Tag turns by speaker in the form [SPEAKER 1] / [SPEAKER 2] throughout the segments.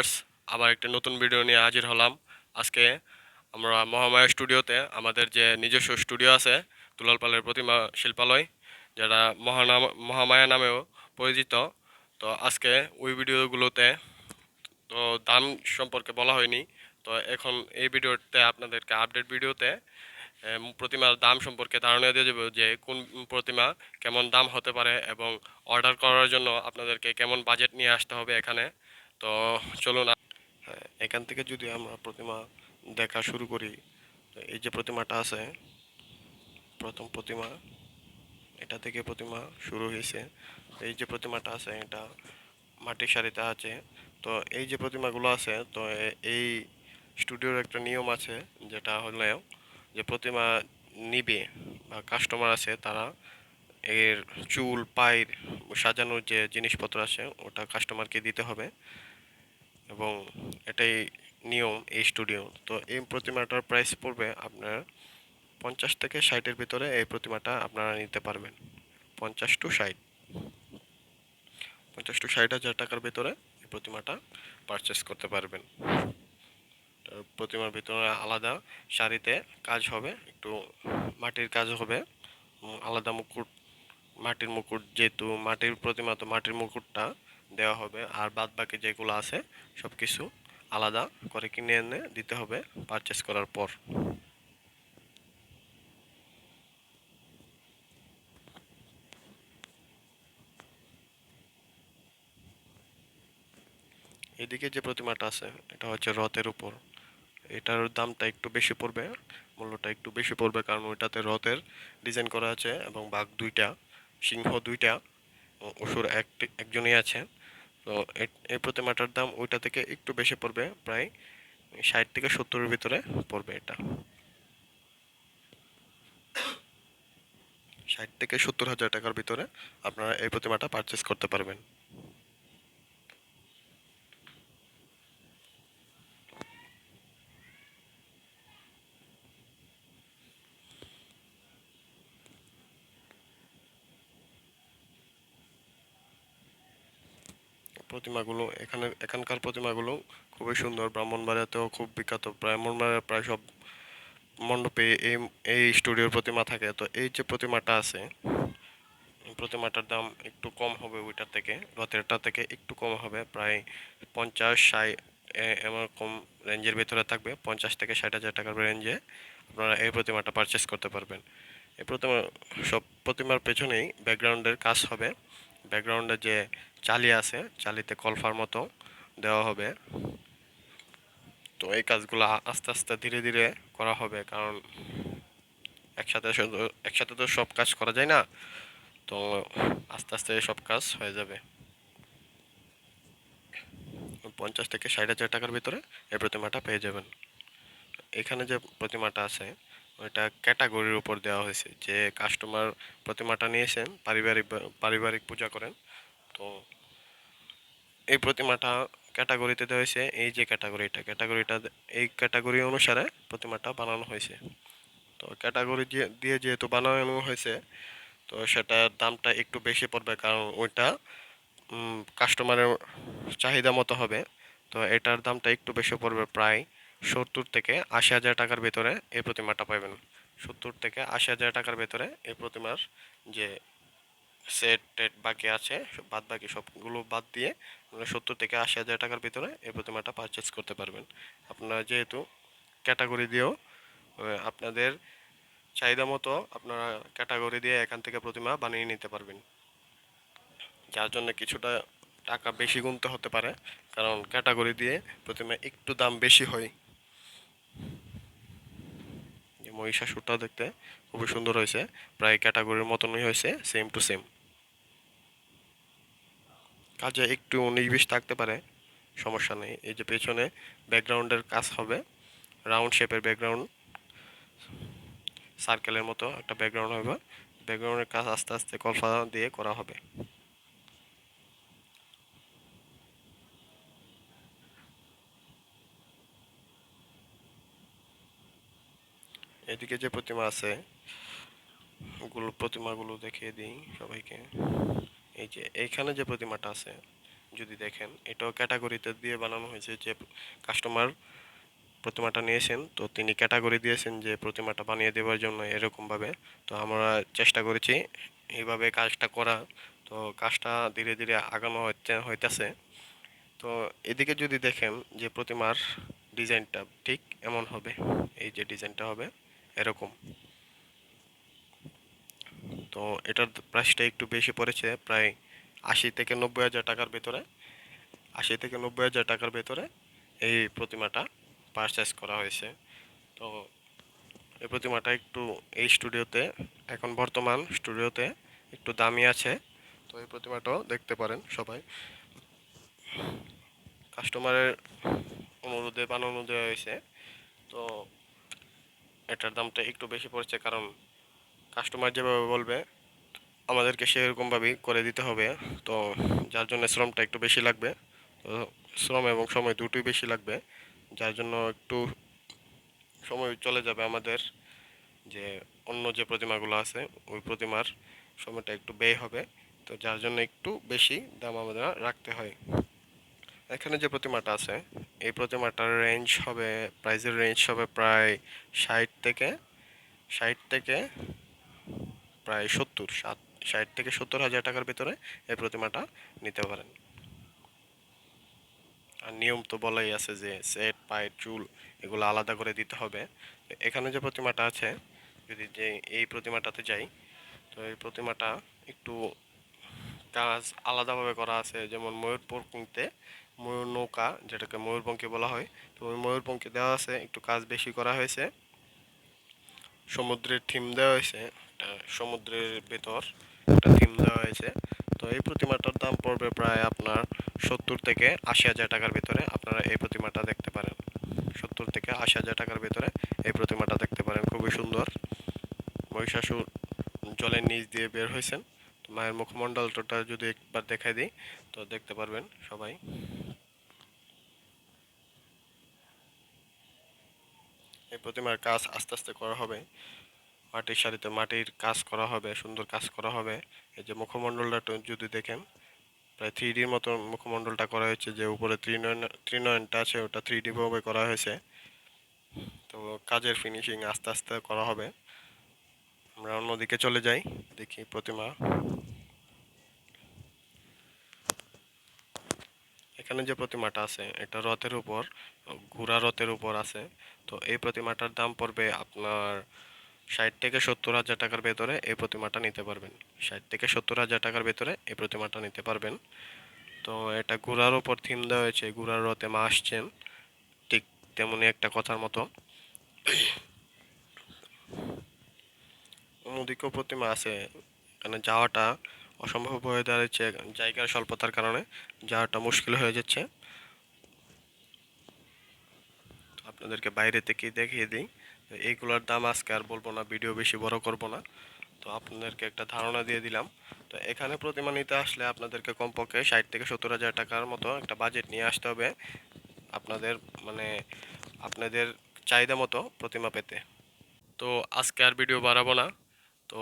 [SPEAKER 1] Viewers, আবার একটা নতুন ভিডিও নিয়ে হাজির হলাম। আজকে আমরা মহামায়া স্টুডিওতে আমাদের যে নিজস্ব স্টুডিও আছে দুলালপালের প্রতিমা শিল্পালয়, যারা মহানাম, মহামায়া নামেও পরিচিত, তো আজকে ওই ভিডিওগুলোতে তো দাম সম্পর্কে বলা হয়নি, তো এখন এই ভিডিওতে আপনাদেরকে আপডেট ভিডিওতে প্রতিমার দাম সম্পর্কে ধারণা দিয়ে দেবো যে কোন প্রতিমা কেমন দাম হতে পারে এবং অর্ডার করার জন্য আপনাদেরকে কেমন বাজেট নিয়ে আসতে হবে এখানে। তো চলুন হ্যাঁ, এখান থেকে যদি আমরা প্রতিমা দেখা শুরু করি এই যে প্রতিমাটা আছে প্রথম প্রতিমা এটা থেকে প্রতিমা শুরু হয়েছে। এই যে প্রতিমাটা আছে এটা মাটির সারিতে আছে। তো এই যে প্রতিমাগুলো আছে তো এই স্টুডিওর একটা নিয়ম আছে যেটা হলে যে প্রতিমা নিবে বা কাস্টমার আছে তারা এর চুল পায়ের সাজানোর যে জিনিসপত্র আছে ওটা কাস্টমারকে দিতে হবে। এবং এটাই নিয়ম এই স্টুডিও। তো এই প্রতিমাটার প্রাইস পড়বে আপনার পঞ্চাশ থেকে ষাটের ভিতরে এই প্রতিমাটা আপনারা নিতে পারবেন। পঞ্চাশ টু ষাট। পঞ্চাশ টু ষাট হাজার টাকার ভিতরে এই প্রতিমাটা পারচেস করতে পারবেন। প্রতিমার ভিতরে আলাদা শাড়িতে কাজ হবে, একটু মাটির কাজ হবে আলাদা মুকুট, মাটির মুকুট যেহেতু মাটির প্রতিমা, তো মাটির মুকুটটা দেওয়া হবে। আর বাদ বাকি যেগুলো আছে সব কিছু আলাদা করে কিনে এনে দিতে হবে পারচেস করার পর। এদিকে যে প্রতিমাটা আছে, এটা হচ্ছে রথের উপর। এটার দামটা একটু বেশি পড়বে, মূল্যটা একটু বেশি পড়বে, কারণ ওইটাতে রথের ডিজাইন করা আছে এবং বাঘ দুইটা, সিংহ দুইটা অসুর এক একজনই আছে। তো এই প্রতিমাটার দাম ওইটা থেকে একটু বেশি পড়বে, প্রায় ষাট থেকে সত্তরের ভিতরে পড়বে এটা। ষাট থেকে সত্তর হাজার টাকার ভিতরে আপনারা এই প্রতিমাটা পারচেস করতে পারবেন। প্রতিমাগুলো, এখানে, এখানকার প্রতিমাগুলো খুবই সুন্দর। ব্রাহ্মণবাড়িয়াতেও খুব বিখ্যাত। ব্রাহ্মণবাড়িয়ার প্রায় সব মণ্ডপে এই এই স্টুডিওর প্রতিমা থাকে। তো এই যে প্রতিমাটা আছে প্রতিমাটার দাম একটু কম হবে ওইটার থেকে রথেরটা থেকে একটু কম হবে। প্রায় পঞ্চাশ ষাট এরকম রেঞ্জের ভিতরে থাকবে। পঞ্চাশ থেকে ষাট হাজার টাকার রেঞ্জে আপনারা এই প্রতিমাটা পারচেস করতে পারবেন। এই প্রতিমা, সব প্রতিমার পেছনেই ব্যাকগ্রাউন্ডের কাজ হবে। ব্যাকগ্রাউন্ডে যে চালি আছে, চালিতে কলফার মতো দেওয়া হবে। তো এই কাজগুলো আস্তে আস্তে ধীরে ধীরে করা হবে, কারণ একসাথে একসাথে তো সব কাজ করা যায় না, তো আস্তে আস্তে সব কাজ হয়ে যাবে। পঞ্চাশ থেকে ষাট হাজার টাকার ভিতরে এই প্রতিমাটা পেয়ে যাবেন। এখানে যে প্রতিমাটা আছে, ওইটা ক্যাটাগরির উপর দেওয়া হয়েছে। যে কাস্টমার প্রতিমাটা নিয়েছেন, পারিবারিক পারিবারিক পূজা করেন তো এই প্রতিমাটা ক্যাটাগরিতে দেওয়া হয়েছে, এই যে ক্যাটাগরিটা ক্যাটাগরিটা এই ক্যাটাগরি অনুসারে প্রতিমাটা বানানো হয়েছে। তো ক্যাটাগরি দিয়ে যেহেতু বানানো হয়েছে, তো সেটার দামটা একটু বেশি পড়বে কারণ ওইটা কাস্টমারের চাহিদা মতো হবে। তো এটার দামটা একটু বেশি পড়বে, প্রায় সত্তর থেকে আশি হাজার টাকার ভেতরে এই প্রতিমাটা পাবেন। সত্তর থেকে আশি হাজার টাকার ভেতরে এই প্রতিমার যে সেট টেট বাকি আছে বাদ বাকি সবগুলো বাদ দিয়ে আপনারা সত্তর থেকে আশি হাজার টাকার ভিতরে এই প্রতিমাটা পারচেস করতে পারবেন। আপনারা যেহেতু ক্যাটাগরি দিয়েও আপনাদের চাহিদা মতো আপনারা ক্যাটাগরি দিয়ে এখান থেকে প্রতিমা বানিয়ে নিতে পারবেন। যার জন্য কিছুটা টাকা বেশি গুনতে হতে পারে, কারণ ক্যাটাগরি দিয়ে প্রতিমা একটু দাম বেশি হয়। যে মহিষাসুরটা দেখতে খুবই সুন্দর হয়েছে, প্রায় ক্যাটাগরির মতনই হয়েছে সেম টু সেম কাজে একটু বিশ থাকতে পারে, সমস্যা নেই। এই যে পেছনে ব্যাকগ্রাউন্ডের কাজ হবে, রাউন্ড শেপের ব্যাকগ্রাউন্ড, সার্কেলের মতো একটা ব্যাকগ্রাউন্ড হবে। ব্যাকগ্রাউন্ডের কাজ আস্তে আস্তে কলফা দিয়ে করা হবে। এদিকে যে প্রতিমা আছে প্রতিমাগুলো দেখিয়ে দিই সবাইকে। এই যে, এইখানে যে প্রতিমাটা আছে, যদি দেখেন, এটাও ক্যাটাগরিতে দিয়ে বানানো হয়েছে যে কাস্টমার প্রতিমাটা নিয়েছেন, তো তিনি ক্যাটাগরি দিয়েছেন যে প্রতিমাটা বানিয়ে দেওয়ার জন্য এরকমভাবে। তো আমরা চেষ্টা করেছি এইভাবে কাজটা করা। তো কাজটা ধীরে ধীরে আগানো হচ্ছে, হইতেছে। তো এদিকে যদি দেখেন যে প্রতিমার ডিজাইনটা ঠিক এমন হবে, এই যে ডিজাইনটা হবে, এরকম। তো এটার প্রাইসটা একটু বেশি পড়েছে, প্রায় আশি থেকে নব্বই হাজার টাকার ভেতরে। আশি থেকে নব্বই হাজার টাকার ভেতরে এই প্রতিমাটা পারচেস করা হয়েছে। তো এই প্রতিমাটা একটু এই স্টুডিওতে এখন বর্তমান স্টুডিওতে একটু দামি আছে। তো এই প্রতিমাটাও দেখতে পারেন সবাই। কাস্টমারের অনুরোধে বানানো দেওয়া হয়েছে। তো এটার দামটা একটু বেশি পড়ছে, কারণ কাস্টমার যেভাবে বলবে, আমাদেরকে সেরকমভাবেই করে দিতে হবে। তো যার জন্য শ্রমটা একটু বেশি লাগবে, তো শ্রম এবং সময় দুটোই বেশি লাগবে। যার জন্য একটু সময় চলে যাবে আমাদের, যে অন্য যে প্রতিমাগুলো আছে, ওই প্রতিমার সময়টা একটু ব্যয় হবে। তো যার জন্য একটু বেশি দাম আমাদের রাখতে হয়। এখানে যে প্রতিমাটা আছে, এই প্রতিমাটার রেঞ্জ হবে প্রাইজের রেঞ্জ হবে প্রায় ষাট থেকে ষাট থেকে প্রায় সত্তর, সাত, ষাট থেকে সত্তর হাজার টাকার ভিতরে এই প্রতিমাটা নিতে পারেন। আর নিয়ম তো বলাই আছে যে সেট পায়ের চুল এগুলো আলাদা করে দিতে হবে। এখানে যে প্রতিমাটা আছে, যদি যে এই প্রতিমাটাতে যাই, তো এই প্রতিমাটা একটু কাজ আলাদাভাবে করা আছে। যেমন ময়ূরপঙ্কিতে ময়ূর নৌকা, যেটাকে ময়ূরপঙ্খী বলা হয়, তো ওই দেওয়া আছে, একটু কাজ বেশি করা হয়েছে। সমুদ্রের থিম দেওয়া হয়েছে, একটা সমুদ্রের ভেতর একটা থিম দেওয়া হয়েছে। তো এই প্রতিমাটার দাম পড়বে প্রায় আপনার সত্তর থেকে আশি হাজার টাকার ভিতরে। আপনারা এই প্রতিমাটা দেখতে পারেন। সত্তর থেকে আশি হাজার টাকার ভিতরে এই প্রতিমাটা দেখতে পারেন। খুবই সুন্দর। মহিষাসুর জলের নিচ দিয়ে বের হয়েছেন। মায়ের মুখমণ্ডলটা যদি একবার দেখাই দিই, তো দেখতে পারবেন সবাই। এই প্রতিমার কাজ আস্তে আস্তে করা হবে। মাটির সারিতে মাটির কাজ করা হবে, সুন্দর কাজ করা হবে। এই যে মুখমণ্ডলটা যদি দেখেন, প্রায় থ্রি ডির মতো মুখমণ্ডলটা করা হয়েছে যে উপরে ত্রিনয়ন, ত্রিনয়নটা আছে, ওটা থ্রি ডি ভাবে করা হয়েছে। তো কাজের ফিনিশিং আস্তে আস্তে করা হবে। আমরা অন্যদিকে চলে যাই, দেখি প্রতিমা। এখানে যে প্রতিমাটা আছে, এটা রথের উপর, ঘোড়া রথের উপর আছে। তো এই প্রতিমাটার দাম পড়বে আপনার ষাট থেকে সত্তর হাজার টাকার ভেতরে এই প্রতিমাটা নিতে পারবেন। ষাট থেকে সত্তর হাজার টাকার ভেতরে এই প্রতিমাটা নিতে পারবেন। তো এটা ঘোড়ার ওপর থিম দেওয়া হয়েছে, ঘোড়ার রথে মা আসছেন, ঠিক তেমনই একটা কথার মতো। অন্যদিকেও প্রতিমা আছে, এখানে যাওয়াটা অসম্ভব হয়ে দাঁড়িয়েছে জায়গার স্বল্পতার কারণে, যাওয়াটা মুশকিল হয়ে যাচ্ছে। আপনাদেরকে বাইরে থেকে দেখিয়ে দিই এইগুলোর দাম আজকে আর বলব না, ভিডিও বেশি বড় করব না। তো আপনাদেরকে একটা ধারণা দিয়ে দিলাম, তো এখানে প্রতিমা নিতে আসলে আপনাদেরকে কমপক্ষে ষাট থেকে সত্তর হাজার টাকার মতো একটা বাজেট নিয়ে আসতে হবে আপনাদের মানে আপনাদের চাহিদা মতো প্রতিমা পেতে। তো আজকে আর ভিডিও বাড়াবো না, তো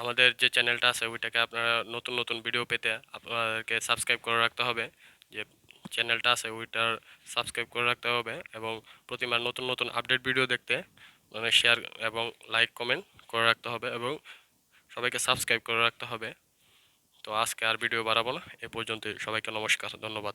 [SPEAKER 1] আমাদের যে চ্যানেলটা আছে, ওইটাকে আপনারা নতুন নতুন ভিডিও পেতে আপনাদেরকে সাবস্ক্রাইব করে রাখতে হবে। যে চ্যানেলটা আছে, ওইটার সাবস্ক্রাইব করে রাখতে হবে এবং প্রতিমার নতুন নতুন আপডেট ভিডিও দেখতে মানে শেয়ার এবং লাইক কমেন্ট করে রাখতে হবে এবং সবাইকে সাবস্ক্রাইব করে রাখতে হবে। তো আজকে আর ভিডিও বাড়াবো না। এ পর্যন্ত সবাইকে নমস্কার। ধন্যবাদ।